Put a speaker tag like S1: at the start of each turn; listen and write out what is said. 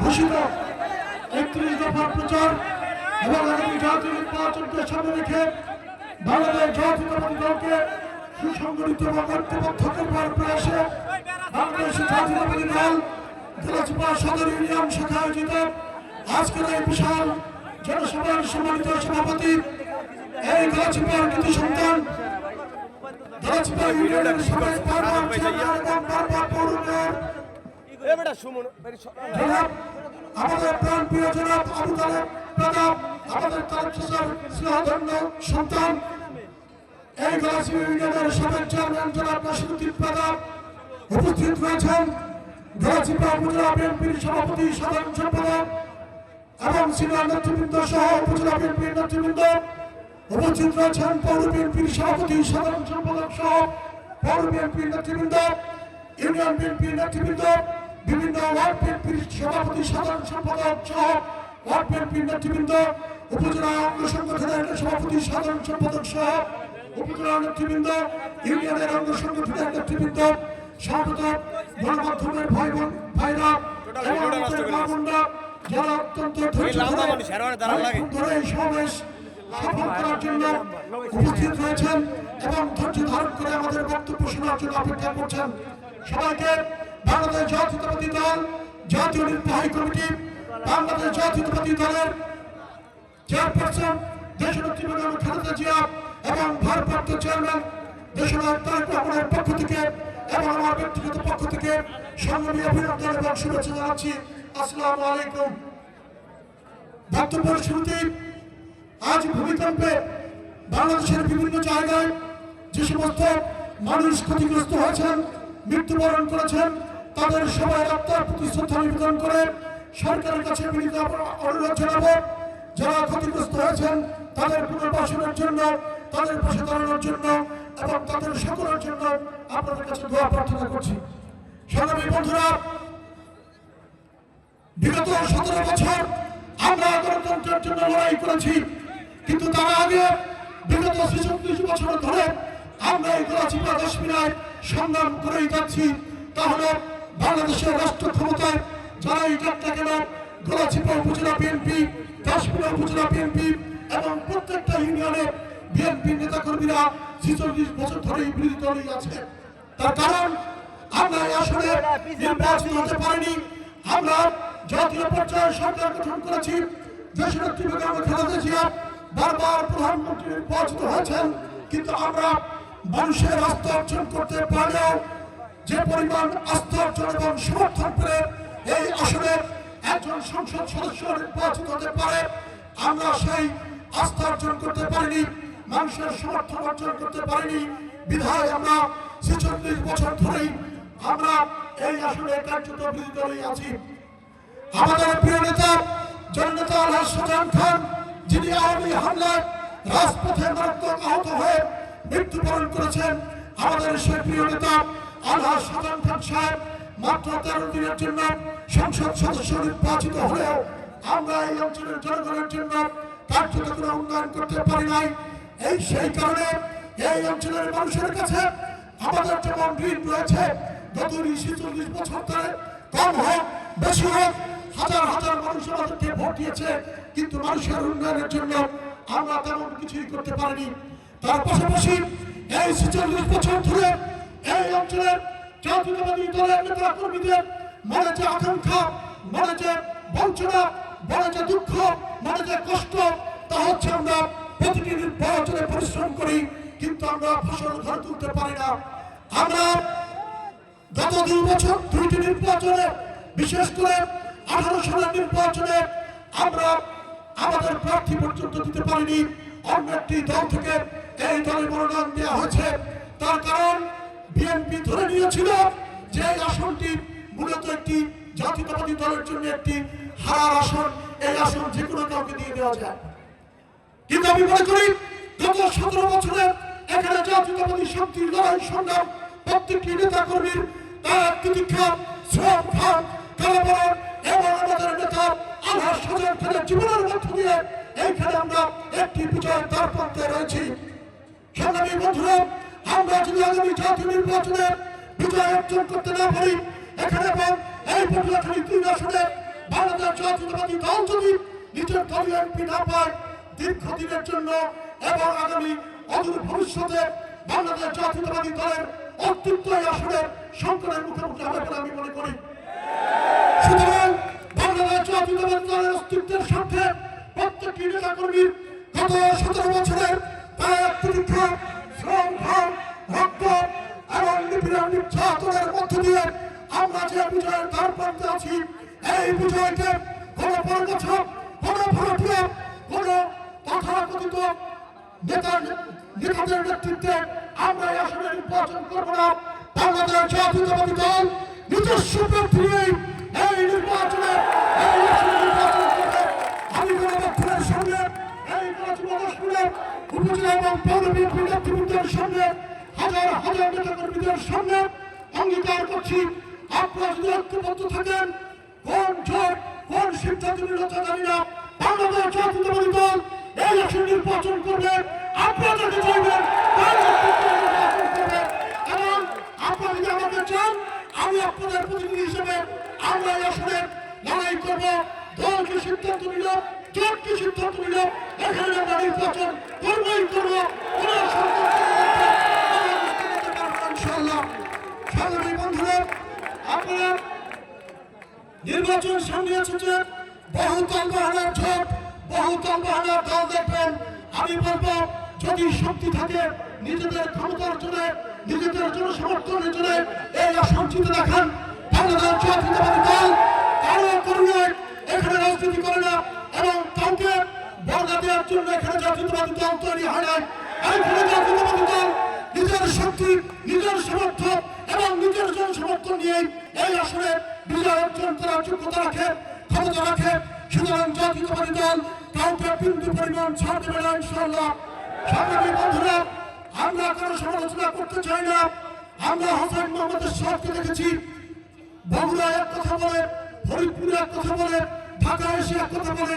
S1: ঘোষিত একত্রিশ দফার প্রচার এবং আগামী জাতীয় নির্বাচনকে সামনে রেখে বাংলাদেশ জাতীয়তাবাদী দলকে সুসংগঠিত এবং ঐক্যবদ্ধ করবার প্রয়াসে বাংলাদেশ জাতীয়তাবাদী দল জেলাচিপা সদর ইউনিয়ন শাখা আয়োজিত। আজকের এই বিশাল জনসভার সম্মানিত সভাপতি এই জেলাচিপার কৃতি সন্তান জেলাচিপা ইউনিয়নের সবাই বারবার বারবার পৌর
S2: এ বেটা সুমন
S1: আমাদের প্রাণ প্রিয় জনাব আবু তালেব প্রতাপ, আমাদের তালেব চাচার স্নেহধন্য সন্তান। এই গলাসি ইউনিয়নের সাবেক চেয়ারম্যান জনাব নাসিরুদ্দিন প্রতাপ উপস্থিত রয়েছেন। গলাচিপা উপজেলা বিএনপির সভাপতি সাধারণ সম্পাদক এবং সিনিয়র নেতৃবৃন্দ সহ উপজেলা বিএনপির নেতৃবৃন্দ উপস্থিত রয়েছেন পৌর বিএনপির সভাপতি সাধারণ সম্পাদক সহ পৌর বিএনপির নেতৃবৃন্দ, ইউনিয়ন বিএনপির নেতৃবৃন্দ বিভিন্ন ওয়ার্ড বিএনপির সভাপতি সাধারণ সম্পাদক সহ ওয়ার্ড বিএনপির নেতৃবৃন্দ উপজেলা অঙ্গ সংগঠনের সভাপতি সাধারণ সম্পাদক সহ উপজেলা নেতৃবৃন্দ ইউনিয়নের অঙ্গ সংগঠনের নেতৃবৃন্দ স্বাগত গণমাধ্যমের ভাই বোন ভাইরা যারা অত্যন্ত ধরে এই সমাবেশ সফল করার জন্য উপস্থিত রয়েছেন এবং ধৈর্য ধারণ করে আমাদের বক্তব্য শোনার জন্য অপেক্ষা করছেন। সবাইকে বাংলাদেশ জাতীয়তাবাদী দল, জাতীয় নির্বাহী কমিটি, বাংলাদেশ জাতীয়তাবাদী দলের চেয়ারপারসন, দেশনেত্রী বেগম খালেদা জিয়া এবং ভারপ্রাপ্ত চেয়ারম্যান রহমানের পক্ষ থেকে এবং আমার ব্যক্তিগত পক্ষ থেকে সংগ্রামী অভিনন্দন এবং শুভেচ্ছা জানাচ্ছি। আসসালামু আলাইকুম। বক্তব্যের শুরুতে আজ ভূমিকম্পে বাংলাদেশের বিভিন্ন জায়গায় যে সমস্ত মানুষ ক্ষতিগ্রস্ত হয়েছেন, মৃত্যুবরণ করেছেন তাদের সবাই আত্মার প্রতি শ্রদ্ধা নিবেদন করে সরকারের কাছে অনুরোধ জানাব। যারা ক্ষতিগ্রস্ত হয়েছেন, তাদের পুনর্বাসনের জন্য, তাদের পাশে দাঁড়ানোর জন্য এবং তাদের সকলের জন্য আপনাদের কাছে দোয়া প্রার্থনা করছি। সংগ্রামী বন্ধুরা, বিগত সতেরো বছর আমরা গণতন্ত্রের জন্য লড়াই করেছি, কিন্তু তার আগে বিগত ছেচল্লিশ বছর ধরে আমরা এই গলাচিপা কাশ্মীরায় সংগ্রাম করেই যাচ্ছি। তাহলে বাংলাদেশের রাষ্ট্র ক্ষমতায় যারা এই যাত্রা কেন গলাচিপা উপজেলা বিএনপি কাশ্মীর উপজেলা বিএনপি এবং প্রত্যেকটা ইউনিয়নে বিএনপি নেতাকর্মীরা ছেচল্লিশ বছর ধরে বিরোধী দলই আছে। তার কারণ, আমরা এই আসলে নির্বাচিত হতে পারিনি। আমরা জাতীয় পর্যায়ে সরকার গঠন করেছি। দেশনেত্রী বেগম খালেদা জিয়া বারবার প্রধানমন্ত্রী নির্বাচিত হয়েছেন। কিন্তু আমরা মানুষের আস্থা অর্জন করতে পারলেও যে পরিমাণ অর্জন এবং সমর্থন করে এই আসনে একজন সংসদ সদস্য নির্বাচিত হতে পারে, আমরা সেই আস্থা অর্জন করতে পারিনি, মানুষের সমর্থন অর্জন করতে পারিনি। বিধায় আমরা ছেচল্লিশ বছর ধরেই আমরা এই আসনে কার্যত বিরোধী আছি। আমাদের প্রিয় নেতা, জননেতা খান, যিনি আওয়ামী হামলায় রাজপথে মারাত্মক আহত হয়ে মৃত্যুবরণ করেছেন, আমাদের সেই প্রিয় নেতা মাত্র তেরো এই জন্য উন্নয়ন করতে পারি এই সেই কারণে এই মানুষের কাছে রয়েছে হোক, বেশি হোক, হাজার হাজার ভোট দিয়েছে, কিন্তু মানুষের উন্নয়নের জন্য আমরা তেমন কিছুই করতে পারিনি। তার পাশাপাশি এই ছেচল্লিশ বছর ধরে এই অঞ্চলের জাতীয়তাবাদী দলের নেতা কর্মীদের মনে যে আকাঙ্ক্ষা, মনে যে বঞ্চনা, মনে যে দুঃখ, মনে যে কষ্ট, তা হচ্ছে আমরা প্রতিটি নির্বাচনে পরিশ্রম করি, কিন্তু আমরা ফসল ঘরে তুলতে পারি না। আমরা গত দুই বছর দুইটি নির্বাচনে, বিশেষ করে আঠারো সালের নির্বাচনে আমরা আমাদের প্রার্থী পর্যন্ত দিতে পারিনি। অন্য একটি দল থেকে এই দলে মনোনয়ন দেওয়া হয়েছে। তার কারণ বিএনপি ধরে নিয়েছিল যে আসনটি মূলত একটি জাতীয়তাবাদী দলের জন্য একটি হারার আসন, এই আসন যে কোনো কাউকে দিয়ে দেওয়া যায়। কিন্তু আমি মনে করি, গত সতেরো বছরে এখানে জাতীয়তাবাদী শক্তির লড়াই সংগ্রাম প্রত্যেকটি নেতা কর্মীর তার প্রতীক্ষা, শ্রম খান কালাবরণ এবং আমাদের নেতা আল্লাহ সাজার খানের জীবনের মধ্য দিয়ে এইখানে আমরা একটি বিজয়ের দ্বার প্রান্তে রয়েছি। সংগ্রামী বন্ধুরা আমরা আগামী জাতীয় নির্বাচনে বিজয় অর্জন করতে না পারি এখানে এবং এই পটুয়াখালী তিন আসনে বাংলাদেশ জাতীয়তাবাদী দল যদি নিজের দলীয় এমপি না পায় দীর্ঘদিনের জন্য এবং আগামী অদূর ভবিষ্যতে বাংলাদেশ জাতীয়তাবাদী দলের অস্তিত্ব এই আসনের সংকটের মুখোমুখি হবে বলে আমি মনে করি সুতরাং বাংলাদেশ জাতীয়তাবাদী দলের অস্তিত্বের স্বার্থে প্রত্যেকটি নেতা কর্মীর গত সতেরো বছরের ত্যাগ প্রতীক্ষা শ্রম ঘাম রক্ত এবং নিপীড়ন নির্যাতনের মধ্য দিয়ে আমরা যে বিজয়ের দ্বার প্রান্তে আছি, এই বিজয়কে কোন পরগছক কোন ভারতীয় কোন তথাকথিত নেতা নেতাদের নেতৃত্বে আমরা আসনে নির্বাচন করব না। বাংলাদেশ জাতীয়তাবাদী দল নিজস্ব প্রার্থী এই নির্বাচনে এই নির্বাচন করবে। আমি গণমাধ্যমের সঙ্গে, এই গণমাধ্যমের উপজেলা এবং পৌর বিএনপি নেতৃবৃন্দের সঙ্গে হাজার হাজার নেতা কর্মীদের সঙ্গে অঙ্গীকার করছি। আপনারা যদি ঐক্যবদ্ধ থাকেন, কোন জোট, কোন সিদ্ধান্ত নিল তা জানি না। বাংলাদেশ জাতীয়তাবাদী দল এই আসনে নির্বাচন করবে। আপনাদেরকে চাইবেন এবং আপনারা যদি আমাকে চান, আমি আপনাদের প্রতিনিধি হিসেবে আমরা এই আসনে লড়াই করব। দল কি সিদ্ধান্ত নিল, জোট কি সিদ্ধান্ত নিল, এখানে আমরা নির্বাচন করবই করব। কোনো সন্দেহ নির্বাচন সামনে এসেছে। বহুতল বাহানার ঝোট বহুতল বাহানার দল দেখবেন। আমি বলব, যদি শক্তি থাকে, নিজেদের ক্ষমতা অর্জনে, নিজেদের সঞ্চিত কারও করুণে এখানে এবং জন্য এখানে জাতীয়তাবাদী দল তৈরি নিজের শক্তি, নিজের সমর্থন এবং নিজের জনসমর্থন এই আসনে বিজয় অর্জন করার যোগ্যতা রাখে, ক্ষমতা রাখে, সুতরাং জাতীয়তাবাদী দল, কাউকে বিন্দু পরিমাণ ছাড় দেবে না ইনশাল্লাহ সংগ্রামী বন্ধুরা, আমরা কোনো সমালোচনা করতে চাই না। আমরা হাসান মোহাম্মদের সাহকে দেখেছি। বগুড়া এক কথা বলে ফরিদপুরে এক কথা বলে ঢাকা এসে এক কথা বলে